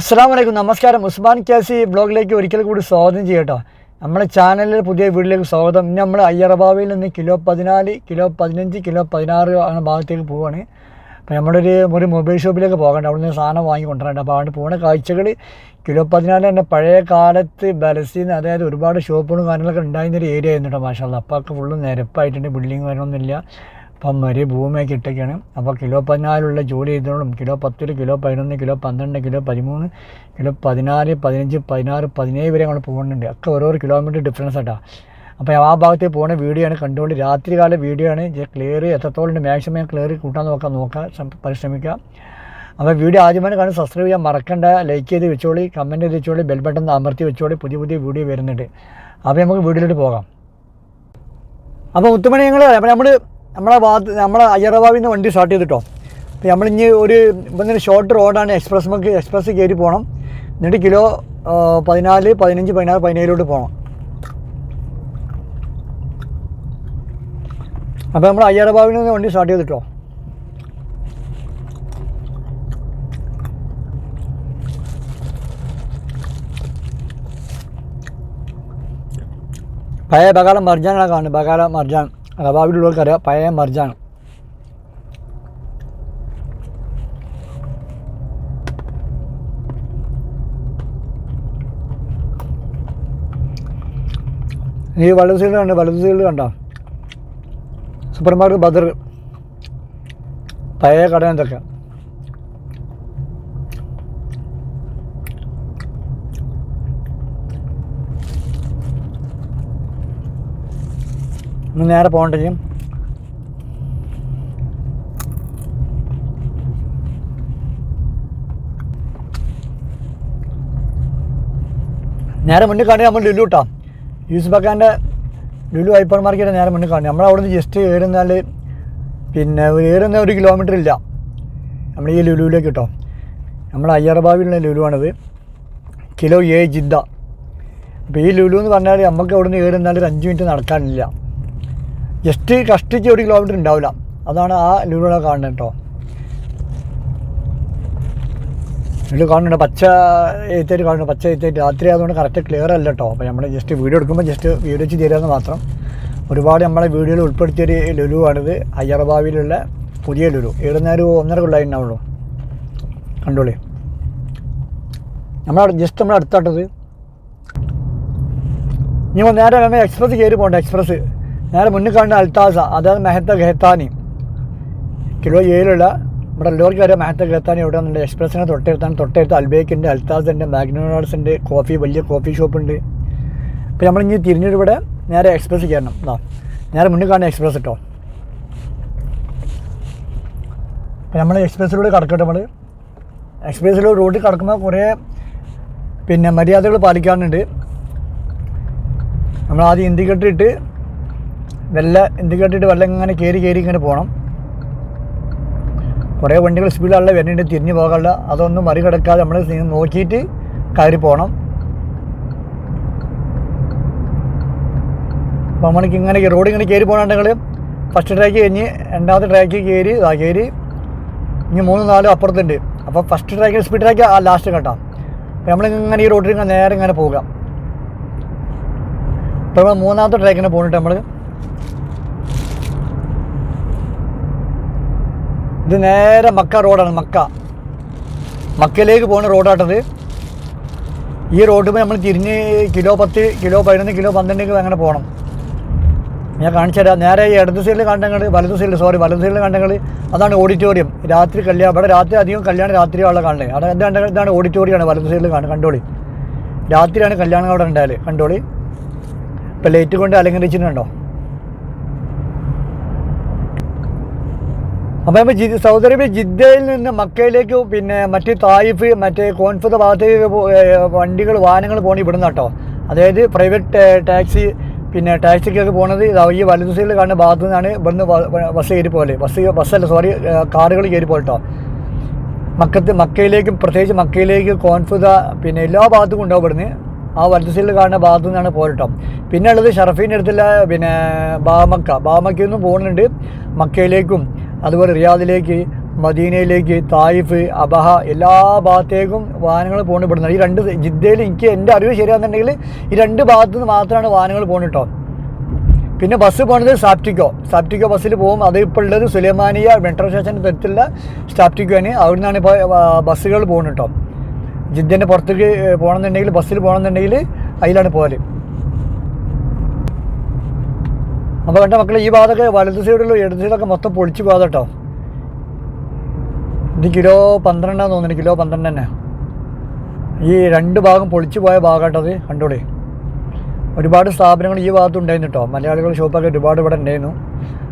അസ്സാം വലൈക്കും നമസ്കാരം. ഉസ്മാൻ ക്യാസി ബ്ലോഗിലേക്ക് ഒരിക്കൽ കൂടി സ്വാഗതം ചെയ്യട്ടോ നമ്മുടെ ചാനലിൽ പുതിയ വീട്ടിലേക്ക് സ്വാഗതം. ഇനി നമ്മൾ അയ്യറബാവിൽ നിന്ന് കിലോ പതിനാല് കിലോ പതിനഞ്ച് കിലോ പതിനാറ് ആണ് ഭാഗത്തേക്ക് പോവുകയാണ് അപ്പോൾ നമ്മളൊരു ഒരു മൊബൈൽ ഷോപ്പിലേക്ക് പോകണ്ട അവിടെ നിന്ന് സാധനം വാങ്ങി അപ്പോൾ അവിടെ പോകുന്ന കാഴ്ചകൾ കിലോ പതിനാല് തന്നെ പഴയ കാലത്ത് ബലസിന്ന് അതായത് ഒരുപാട് ഷോപ്പുകളും കാര്യങ്ങളൊക്കെ ഉണ്ടായിരുന്നൊരു ഏരിയ ആയിരുന്നു കേട്ടോ മാഷാല്ല അപ്പോൾ ഒക്കെ ഫുള്ള് നിരപ്പായിട്ടുണ്ട്. ബിൽഡിങ് കാര്യമൊന്നുമില്ല അപ്പം ഒരു ഭൂമിയൊക്കെ ഇട്ടൊക്കെയാണ് അപ്പോൾ കിലോ പതിനാലുള്ള ജോലി ചെയ്തോളും കിലോ പത്തിൽ കിലോ പതിനൊന്ന് കിലോ പന്ത്രണ്ട് കിലോ പതിമൂന്ന് കിലോ പതിനാല് പതിനഞ്ച് പതിനാറ് പതിനേഴ് വരെ അങ്ങോട്ട് പോകുന്നുണ്ട്. ഒക്കെ ഓരോ കിലോമീറ്റർ ഡിഫറൻസ് ആട്ടാ. അപ്പോൾ ആ ഭാഗത്ത് പോകുന്ന വീഡിയോ ആണ് കണ്ടുകൊണ്ട് രാത്രികാല വീഡിയോ ആണ്. ക്ലിയർ എത്രത്തോളം മാക്സിമം ക്ലിയർ കൂട്ടാൻ നോക്കാം പരിശ്രമിക്കാം. പരിശ്രമിക്കുക അപ്പോൾ വീഡിയോ ആദ്യമായി കാണാൻ സബ്സ്ക്രൈബ് ചെയ്യാൻ മറക്കണ്ട. ലൈക്ക് ചെയ്ത് വെച്ചോളി കമന്റ് ചെയ്ത് വെച്ചോളി ബെൽ ബട്ടൺ അമർത്തി വെച്ചോളി. പുതിയ പുതിയ വീഡിയോ വരുന്നുണ്ട്. അപ്പോൾ നമുക്ക് വീഡിയോയിലോട്ട് പോകാം. അപ്പോൾ ഉത്തമനെ ഞങ്ങൾ അപ്പോൾ നമ്മൾ നമ്മളെ ഭാഗത്ത് നമ്മളെ അയ്യറബാവിൽ നിന്ന് വണ്ടി സ്റ്റാർട്ട് ചെയ്തിട്ടോ. അപ്പോൾ നമ്മളിഞ്ഞ് ഒരു ഇപ്പം ഷോർട്ട് റോഡാണ് എക്സ്പ്രസ് നമുക്ക് എക്സ്പ്രസ് കയറി പോകണം എന്നിട്ട് കിലോ പതിനാല് പതിനഞ്ച് പതിനാറ് പതിനേഴിലോട്ട് പോകണം അപ്പോൾ നമ്മൾ അയ്യറബാവിൽ നിന്ന് വണ്ടി സ്റ്റാർട്ട് ചെയ്തിട്ടോ. പഴയ ബകാല മർജാനാണ് കാണുന്നത് ബകാല മർജാൻ. റബാബിലുള്ളവർക്കറിയാം പഴയ മർജാണ്. ഈ വലത് സൈഡ് കണ്ട? വലത് സൈഡ് കണ്ട? സൂപ്പർ മാർക്കറ്റ് ബദർ പഴയ കട എന്തൊക്കെ നേരെ പോകണ്ട? ചെയ്യും നേരെ മുന്നിൽ കാണുക നമ്മൾ ലുലു കിട്ടാം യൂസുഫ് ബക്കാന്റെ ലുലു ഹൈപ്പർ മാർക്കറ്റ് നേരെ മുന്നിൽ കാണുക. നമ്മൾ അവിടെ നിന്ന് ജസ്റ്റ് കയറുന്നാൽ പിന്നെ ഏറുന്ന ഒരു കിലോമീറ്റർ ഇല്ല. നമ്മൾ ഈ ലുലുവിലേക്ക് കേട്ടോ നമ്മൾ അയ്യറബാവിലുള്ള ലുലു ആണത് കിലോ ഏ ജിദ്ദ. അപ്പോൾ ഈ ലുലു എന്ന് പറഞ്ഞാൽ നമുക്ക് അവിടെ നിന്ന് കയറുന്നാൽ ഒരു അഞ്ച് മിനിറ്റ് നടക്കാനില്ല. ജസ്റ്റ് കഷ്ടിച്ച് ഒരു കിലോമീറ്റർ ഉണ്ടാവില്ല. അതാണ് ആ ലുലുവിനെ കാണുന്നത് കേട്ടോ. ലുലു കാണുന്നുണ്ട്. പച്ച എഴുത്തേറ്റ് കാണുന്നുണ്ട് പച്ച എഴുത്തേറ്റ്. രാത്രി ആയതുകൊണ്ട് കറക്റ്റ് ക്ലിയർ അല്ല കേട്ടോ. അപ്പോൾ നമ്മൾ ജസ്റ്റ് വീഡിയോ എടുക്കുമ്പോൾ ജസ്റ്റ് വീഡിയോ വെച്ച് തരാമെന്ന് മാത്രം. ഒരുപാട് നമ്മളെ വീഡിയോയിൽ ഉൾപ്പെടുത്തിയൊരു ലുലു ആണിത്. അയ്യറബാവിലുള്ള പുതിയ ലുലു. ഇവിടുന്ന് ഒരു ഒന്നര ഉണ്ടാവുള്ളൂ. കണ്ടോളി. നമ്മളവിടെ ജസ്റ്റ് നമ്മളെ അടുത്താട്ടത്. ഇനി നേരെ നമ്മൾ എക്സ്പ്രസ് കയറി പോകണ്ട എക്സ്പ്രസ് നേരെ മുന്നിൽ കാണുന്ന അൽത്താസ അതായത് മെഹത്ത ഗഹത്താനി. കിലോ ഏഴിലുള്ള ഇവിടെ എല്ലാവർക്കും അറിയാം മെഹത്ത ഖെത്താനി എവിടെ നിന്നുണ്ട് എക്സ്പ്രസ്സിനെ തൊട്ടെടുത്താണ്. തൊട്ടെടുത്ത് അൽബേക്കുണ്ട് അൽത്താസുണ്ട് മാഗ്നോൾസ് ഉണ്ട് കോഫി വലിയ കോഫി ഷോപ്പ് ഉണ്ട് അപ്പോൾ നമ്മളിങ്ങനെ തിരിഞ്ഞിട്ട് ഇവിടെ നേരെ എക്സ്പ്രസ് കയറണം. എന്നാ നേരെ മുന്നിൽ കാണുന്ന എക്സ്പ്രസ് കേട്ടോ. അപ്പോൾ നമ്മൾ എക്സ്പ്രസ്സിലൂടെ കടക്കട്ടെ നമ്മൾ എക്സ്പ്രസ്സിലൂടെ റോഡിൽ കടക്കുമ്പോൾ കുറേ പിന്നെ മര്യാദകൾ പാലിക്കാറുണ്ട് നമ്മൾ ആദ്യം ഇൻഡിക്കേറ്റർ ഇട്ട് വെല്ല ഇൻഡിക്കേറ്റർ വെള്ളം ഇങ്ങനെ കയറി കയറി ഇങ്ങനെ പോകണം കുറേ വണ്ടികൾ സ്പീഡിലുള്ള വരുന്നുണ്ട് തിരിഞ്ഞു പോകാനുള്ള. അതൊന്നും മറികടക്കാതെ നമ്മൾ നോക്കിയിട്ട് കയറി പോകണം അപ്പോൾ നമ്മൾക്ക് ഇങ്ങനെ റോഡ് ഇങ്ങനെ കയറി പോകണമെങ്കിൽ ഫസ്റ്റ് ട്രാക്ക് കഴിഞ്ഞ് രണ്ടാമത്തെ ട്രാക്ക് കയറി ഇതാ കയറി ഇനി മൂന്ന് നാലും അപ്പുറത്തുണ്ട്. അപ്പോൾ ഫസ്റ്റ് ട്രാക്ക് സ്പീഡ് ട്രാക്ക് ആ ലാസ്റ്റ് കേട്ടോ അപ്പോൾ നമ്മളിങ്ങനെ ഈ റോഡിൽ ഇങ്ങനെ നേരെ ഇങ്ങനെ പോകാം. അപ്പോൾ നമ്മൾ മൂന്നാമത്തെ ട്രാക്കിന് പോയിട്ട് നമ്മൾ ഇത് നേരെ മക്ക റോഡാണ് മക്ക. മക്കയിലേക്ക് പോകുന്ന റോഡാട്ടത്. ഈ റോഡുമ്പോൾ നമ്മൾ തിരിഞ്ഞ് കിലോ പത്ത് കിലോ പതിനൊന്ന് കിലോ പന്ത്രണ്ടേക്ക് അങ്ങനെ പോകണം ഞാൻ കാണിച്ചു തരാം. നേരെ ഈ ഇടത് സൈഡിൽ കണ്ടങ്ങൾ വലതു സൈഡിൽ സോറി വലതു സൈഡിൽ കണ്ടങ്ങൾ അതാണ് ഓഡിറ്റോറിയം രാത്രി കല്യാണം ഇവിടെ രാത്രി അധികം കല്യാണം രാത്രിയുള്ള കാണുന്നത് അവിടെ എന്താണ് ഇതാണ് ഓഡിറ്റോറിയമാണ് വലതു സൈഡിൽ കാണുന്നത് കണ്ടോളി. രാത്രിയാണ് കല്യാണം അവിടെ ഉണ്ടായാൽ കണ്ടോളി. ഇപ്പം ലൈറ്റ് കൊണ്ട് അലങ്കരിച്ചിട്ടുണ്ടോ? അപ്പോൾ നമ്മൾ സൗദി അറേബ്യ ജിദ്ദയിൽ നിന്ന് മക്കയിലേക്ക് പിന്നെ മറ്റ് തായിഫ് മറ്റേ കോൺഫത്ത് ഭാഗത്തേക്ക് വണ്ടികൾ വാഹനങ്ങൾ പോകണം ഇവിടുന്ന് കേട്ടോ. അതായത് പ്രൈവറ്റ് ടാക്സി പിന്നെ ടാക്സിക്കൊക്കെ പോണത് ഈ വലതു സൈഡിൽ കാണുന്ന ഭാഗത്തു നിന്നാണ് ഇവിടുന്ന് ബസ് കയറി പോലെ ബസ് ബസ്സല്ല സോറി കാറുകൾ കയറി പോലെ മക്കത്ത് മക്കയിലേക്കും പ്രത്യേകിച്ച് മക്കയിലേക്ക് കോൺഫുദ പിന്നെ എല്ലാ ഭാഗത്തും ഉണ്ടാവും ഇവിടുന്ന്. ആ വലതു സൈഡിൽ കാണുന്ന ഭാഗത്തു നിന്നാണ് പോരട്ടോ പിന്നെ ഉള്ളത് ഷറഫീന്റെ അടുത്തുള്ള പിന്നെ ബാമക്ക. ബാമക്കയിൽ നിന്നും പോകുന്നുണ്ട് മക്കയിലേക്കും. അതുപോലെ റിയാദിലേക്ക് മദീനയിലേക്ക് തായിഫ് അബഹ എല്ലാ ഭാഗത്തേക്കും വാഹനങ്ങൾ ഇവിടുന്ന് ഈ രണ്ട് ജിദ്ദയിൽ എനിക്ക് എന്റെ അറിവ് ശരിയാണെന്നുണ്ടെങ്കിൽ ഈ രണ്ട് ഭാഗത്തു നിന്ന് മാത്രമാണ് വാഹനങ്ങൾ പോകുന്നത് പിന്നെ ബസ് പോകുന്നത് സാപ്റ്റിക്കോ. സാപ്റ്റിക്കോ ബസ്സിൽ പോകും. അത് ഇപ്പോൾ ഉള്ളത് സുലൈമാനിയ മെട്രോ സ്റ്റേഷന്റെ തരത്തിലുള്ള സാപ്റ്റിക്കോന് അവിടെ നിന്നാണ് ഇപ്പോൾ ബസ്സുകൾ പോകുന്നത് കേട്ടോ. ജിദ്ദന്റെ പുറത്തേക്ക് പോകണമെന്നുണ്ടെങ്കിൽ ബസ്സിൽ പോകണമെന്നുണ്ടെങ്കിൽ അതിലാണ് പോകൽ. അപ്പോൾ എന്റെ മക്കൾ ഈ ഭാഗത്തൊക്കെ വലത് സൈഡിലും ഇടത് സൈഡൊക്കെ മൊത്തം പൊളിച്ച് പോകാതെ കേട്ടോ ഇത് കിലോ പന്ത്രണ്ടാന്ന് തോന്നുന്നു കിലോ പന്ത്രണ്ട് തന്നെ. ഈ രണ്ട് ഭാഗം പൊളിച്ച് പോയ ഭാഗമായിട്ടത് കണ്ടോളി. ഒരുപാട് സ്ഥാപനങ്ങൾ ഈ ഭാഗത്ത് ഉണ്ടായിരുന്നു കേട്ടോ മലയാളികൾ ഷോപ്പൊക്കെ ഒരുപാട് ഇവിടെ ഉണ്ടായിരുന്നു.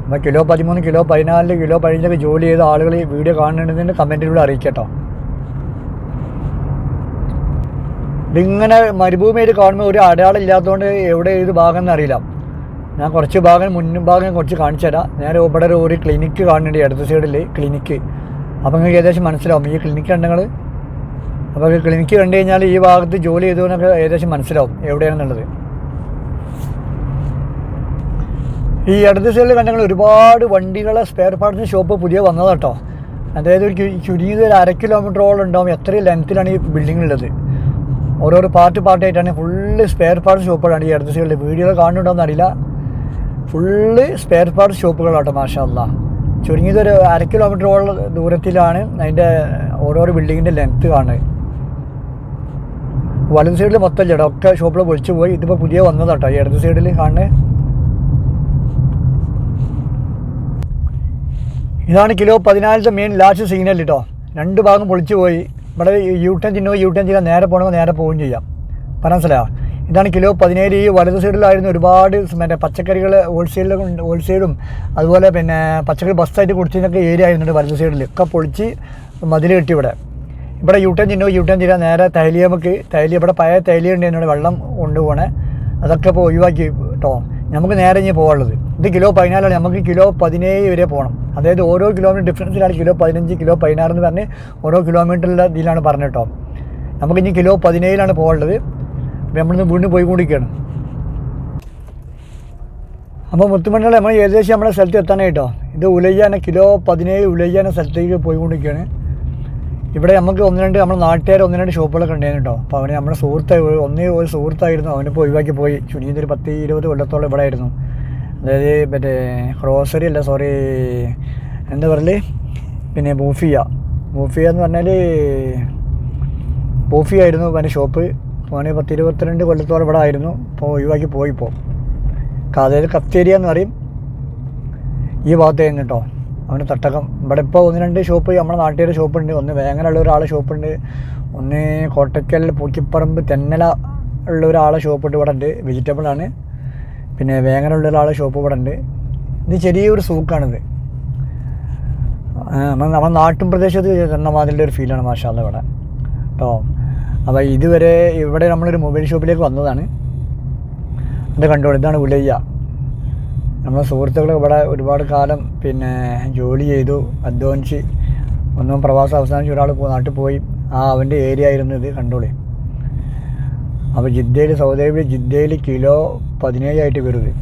അപ്പോൾ കിലോ പതിമൂന്ന് കിലോ പതിനാല് കിലോ പതിനഞ്ചൊക്കെ ജോലി ചെയ്ത ആളുകൾ ഈ വീഡിയോ കാണുന്നതിന്റെ കമന്റിലൂടെ അറിയിക്കട്ടോ ഇതിങ്ങനെ മരുഭൂമിയിൽ കാണുമ്പോൾ ഒരു അടയാളം ഇല്ലാത്തതുകൊണ്ട് എവിടെ ഏത് ഭാഗം എന്ന് അറിയില്ല. ഞാൻ കുറച്ച് ഭാഗം മുന്നും ഭാഗം കുറച്ച് കാണിച്ചു തരാം. നേരെ ഇവിടെ ഒരു- ക്ലിനിക്ക് കാണുന്നുണ്ട് അടുത്ത സൈഡിൽ ക്ലിനിക്ക് അപ്പോൾ നിങ്ങൾക്ക് ഏകദേശം മനസ്സിലാവും. ഈ ക്ലിനിക്ക് ഉണ്ടെങ്കിൽ അപ്പോൾ ക്ലിനിക്ക് കണ്ടു കഴിഞ്ഞാൽ ഈ ഭാഗത്ത് ജോലി ചെയ്തു എന്നൊക്കെ ഏകദേശം മനസ്സിലാവും എവിടെയാണെന്നുള്ളത്. ഈ അടുത്ത സൈഡിൽ കണ്ടെങ്കിൽ ഒരുപാട് വണ്ടികളെ സ്പെയർ പാർട്സിന് ഷോപ്പ് പുതിയ വന്നത് കേട്ടോ അതായത് ഒരു ചുരുങ്ങിയത് ഒരു അര കിലോമീറ്ററോളം ഉണ്ടാവും എത്രയും ലെങ്ത്തിലാണ് ഈ ബിൽഡിംഗ് ഉള്ളത് ഓരോരോ പാർട്ട് പാർട്ടായിട്ടാണ് ഫുള്ള് സ്പെയർ പാർട്സ് ഷോപ്പുകളാണ് ഈ അടുത്ത സൈഡിൽ വീഡിയോ കാണുന്നുണ്ടോയെന്ന് അറിയില്ല. ഫുള്ള് സ്പെയർ പാർട്സ് ഷോപ്പുകളാട്ടോ മാഷാ അല്ലാ ചുരുങ്ങിയത് ഒരു അര കിലോമീറ്ററോളം ദൂരത്തിലാണ് അതിന്റെ ഓരോരോ ബിൽഡിങ്ങിന്റെ ലെങ്ത്ത് കാണുന്നത്. വലത് സൈഡിൽ മൊത്തം ചേട്ടാ ഒക്കെ ഷോപ്പിൽ പൊളിച്ചു പോയി. ഇതിപ്പോൾ പുതിയ വന്നതാട്ടോ ഇടത് സൈഡിൽ കാണുന്നത് ഇതാണ് കിലോ പതിനാലിന്റെ മെയിൻ ലാസ്റ്റ് സിഗ്നൽ കേട്ടോ രണ്ട് ഭാഗം പൊളിച്ചു പോയി. ഇവിടെ യു ടേൺ ചിന്നോ യു ടേൺ ചെയ്യാൻ നേരെ പോകണമെങ്കിൽ നേരെ പോവുകയും ചെയ്യാം. മനസ്സിലായോ? ഇതാണ് കിലോ പതിനേഴ്. ഈ വലത് സൈഡിലായിരുന്നു ഒരുപാട് മറ്റേ പച്ചക്കറികൾ ഹോൾസെയിലും ഹോൾസെയിലും അതുപോലെ പിന്നെ പച്ചക്കറി ബസ്സായിട്ട് കുടിച്ചതിനൊക്കെ ഏരിയ ആയിരുന്നുണ്ട് വലത് സൈഡിൽ. ഒക്കെ പൊളിച്ച് മതിൽ കെട്ടി ഇവിടെ. ഇവിടെ യൂട്ടേൺ ടേൺ യൂട്ടേൺ ചിന്ന നേരെ തൈലിയമക്ക് തൈലി ഇവിടെ പഴയ തൈലി ഉണ്ട് എന്നോട് വെള്ളം കൊണ്ടുപോകണേ അതൊക്കെ ഇപ്പോൾ ഒഴിവാക്കി കേട്ടോ നമുക്ക് നേരെ ഇനി പോകാനുള്ളത് ഇത് കിലോ പതിനാലാണ്. നമുക്ക് കിലോ പതിനേഴ് വരെ പോകണം അതായത് ഓരോ കിലോമീറ്റർ ഡിഫറൻസിലാണ് കിലോ പതിനഞ്ച് കിലോ പതിനാറ് എന്ന് പറഞ്ഞ് ഓരോ കിലോമീറ്ററിലെ ഇതിലാണ് പറഞ്ഞു നമുക്ക് ഇനി കിലോ പതിനേഴിലാണ് പോകേണ്ടത് അപ്പോൾ നമ്മളിന്ന് വീണ്ടും പോയിക്കൊണ്ടിരിക്കുകയാണ്. അപ്പോൾ മുത്തുമണ്ണികൾ നമ്മൾ ഏകദേശം നമ്മുടെ സ്ഥലത്ത് എത്താനായിട്ടോ? ഇത് ഉലയ്യാന കിലോ പതിനേഴ് ഉലയ്യാന സ്ഥലത്തേക്ക് പോയിക്കൊണ്ടിരിക്കുകയാണ്. ഇവിടെ നമുക്ക് ഒന്ന് രണ്ട് നമ്മുടെ നാട്ടുകാർ ഒന്ന് രണ്ട് ഷോപ്പുകളൊക്കെ ഉണ്ടായിരുന്നു കേട്ടോ അപ്പോൾ അവന് നമ്മുടെ സുഹൃത്ത് ഒന്നേ ഒരു സുഹൃത്തായിരുന്നു. അവനിപ്പോൾ ഒഴിവാക്കി പോയി. ചുരുങ്ങിയത് പത്ത് ഇരുപത് കൊല്ലത്തോളം ഇവിടെ ആയിരുന്നു അതായത് മറ്റേ ഗ്രോസറി അല്ല സോറി എന്താ പറയൽ? പിന്നെ ബൂഫിയ. ബൂഫിയ എന്ന് പറഞ്ഞാൽ ബൂഫിയ ആയിരുന്നു അവന്റെ ഷോപ്പ്. അവന് പത്ത് ഇരുപത്തിരണ്ട് കൊല്ലത്തോളം ഇവിടെ ആയിരുന്നു. ഇപ്പോൾ ഒഴിവാക്കി പോയി ഇപ്പോൾ കാതേ കത്തേരിയ എന്ന് പറയും. ഈ ഭാഗത്ത് കേട്ടോ. അവന് തട്ടകം. ഇവിടെ ഇപ്പോൾ ഒന്ന് രണ്ട് ഷോപ്പ് നമ്മുടെ നാട്ടുകാരുടെ ഷോപ്പുണ്ട്. ഒന്ന് വേങ്ങനുള്ള ഒരാളെ ഷോപ്പുണ്ട്. ഒന്ന് കോട്ടയ്ക്കൽ പൂക്കിപ്പറമ്പ് തെന്നല ഉള്ള ഒരാളെ ഷോപ്പുണ്ട് ഇവിടെ ഉണ്ട്. വെജിറ്റബിളാണ് പിന്നെ വേങ്ങനുള്ള ഒരാളെ ഷോപ്പ് ഇവിടെ ഉണ്ട്. ഇത് ചെറിയൊരു സൂക്കാണിത്. നമ്മ- നമ്മുടെ നാട്ടും പ്രദേശത്ത് ചെന്ന മാതിരിയുടെ ഒരു ഫീലാണ് മാഷാല്ല ഇവിടെ. കേട്ടോ. അപ്പോൾ ഇതുവരെ ഇവിടെ നമ്മളൊരു മൊബൈൽ ഷോപ്പിലേക്ക് വന്നതാണ്. എന്റെ കണ്ടോളൂ ഇതാണ് ഉലയ്യ. നമ്മുടെ സുഹൃത്തുക്കൾ ഇവിടെ ഒരുപാട് കാലം പിന്നെ ജോലി ചെയ്തു അധ്വാനിച്ച് ഒന്നും പ്രവാസം അവസാനിച്ച് ഒരാൾ നാട്ടിൽ പോയി. ആ അവന്റെ ഏരിയ ആയിരുന്നു ഇത് കണ്ടോളി. അപ്പോൾ ജിദ്ദയിൽ സൗദി ജിദ്ദയിൽ കിലോ പതിനേഴായിട്ട് വരുന്നത്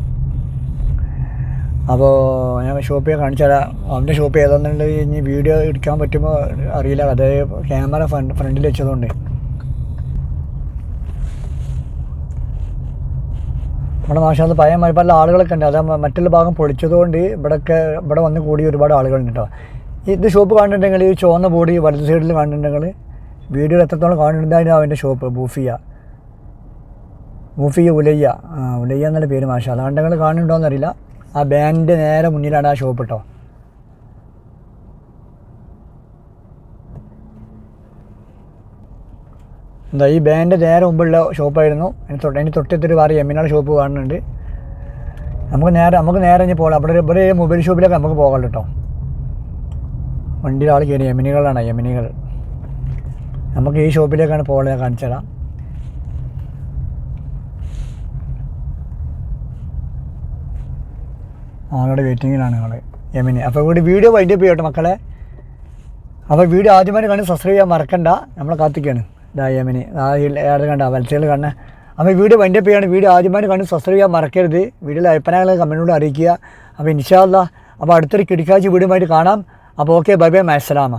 അപ്പോൾ ഞാൻ ഷോപ്പ് കാണിച്ചു തരാം. അവന്റെ ഷോപ്പ് ഏതാണെന്നുള്ളത് ഇനി വീഡിയോ എടുക്കാൻ പറ്റുമോ അറിയില്ല. അതായത് ക്യാമറ ഫ്രണ്ട് ഫ്രണ്ടിൽ വെച്ചതുകൊണ്ട്. നമ്മുടെ മാഷാന്ന് പഴയ മ- പല ആളുകളൊക്കെ ഉണ്ട്. അത് മറ്റുള്ള ഭാഗം പൊളിച്ചതുകൊണ്ട് ഇവിടെയൊക്കെ ഇവിടെ വന്ന് കൂടി ഒരുപാട് ആളുകളുണ്ട് കേട്ടോ. ഇത് ഷോപ്പ് കാണുന്നുണ്ടെങ്കിൽ ഈ ചുവന്ന ബോഡി വലത് സൈഡിൽ കാണുന്നുണ്ടെങ്കിൽ വീഡിയോ എത്രത്തോളം കാണുന്നുണ്ടായിരുന്നു അവന്റെ ഷോപ്പ്? ബൂഫിയ. ബൂഫിയ ഉലയ്യ. ഉലയ്യ എന്നുള്ള പേര് മാഷ. അതുകൊണ്ടെങ്കിൽ കാണുന്നുണ്ടോയെന്നറിയില്ല ആ ബാൻഡിന്റെ നേരെ മുന്നിലാണ് ആ ഷോപ്പ് കേട്ടോ. എന്താ ഈ ബാൻഡ് നേരെ മുമ്പുള്ള ഷോപ്പായിരുന്നു. അതിന് തൊട്ട് അതിന് തൊട്ടത്തൊരു വാറി എമ്മിനാട് ഷോപ്പ് കാണുന്നുണ്ട്. നമുക്ക് നേരെ നമുക്ക് നേരെ ഇനി പോകാം. അവിടെ ഇവിടെ മൊബൈൽ ഷോപ്പിലൊക്കെ നമുക്ക് പോകാം കേട്ടോ. വണ്ടിയിൽ ആൾ കയറി എമിനികളാണ് എമിനികൾ നമുക്ക് ഈ ഷോപ്പിലേക്കാണ് പോകുന്നത് കാണിച്ചു തരാം. ആളുടെ വെയിറ്റിങ്ങിലാണ് ഞങ്ങൾ യമിനി. അപ്പോൾ ഇവിടെ വീഡിയോ വൈൻഡപ്പ് ചെയ്യട്ടെ മക്കളെ. അപ്പോൾ വീഡിയോ ആദ്യമായിട്ട് കണ്ട് സബ്സ്ക്രൈബ് ചെയ്യാൻ മറക്കണ്ട. നമ്മളെ കാത്തിക്കാണ്. ഇതാ യമനി. ആ ഏറെ കണ്ട? മത്സ്യങ്ങൾ കണ്ണ്. അപ്പോൾ വീട് വൈൻഡപ്പ് ചെയ്യാണ്. വീട് ആദ്യമായിട്ട് കണ്ട് സബ്സ്ക്രൈബ് മറക്കരുത്. വീട്ടിൽ അഭിപ്രായങ്ങൾ കമന്റിലൂടെ അറിയിക്കുക. അപ്പോൾ ഇൻഷാല്ല അപ്പോൾ അടുത്തൊരു കിടക്കാഴ്ച വീടുമായിട്ട് കാണാം. അപ്പോൾ ഓക്കെ ബൈ ബൈ മൈസലാമ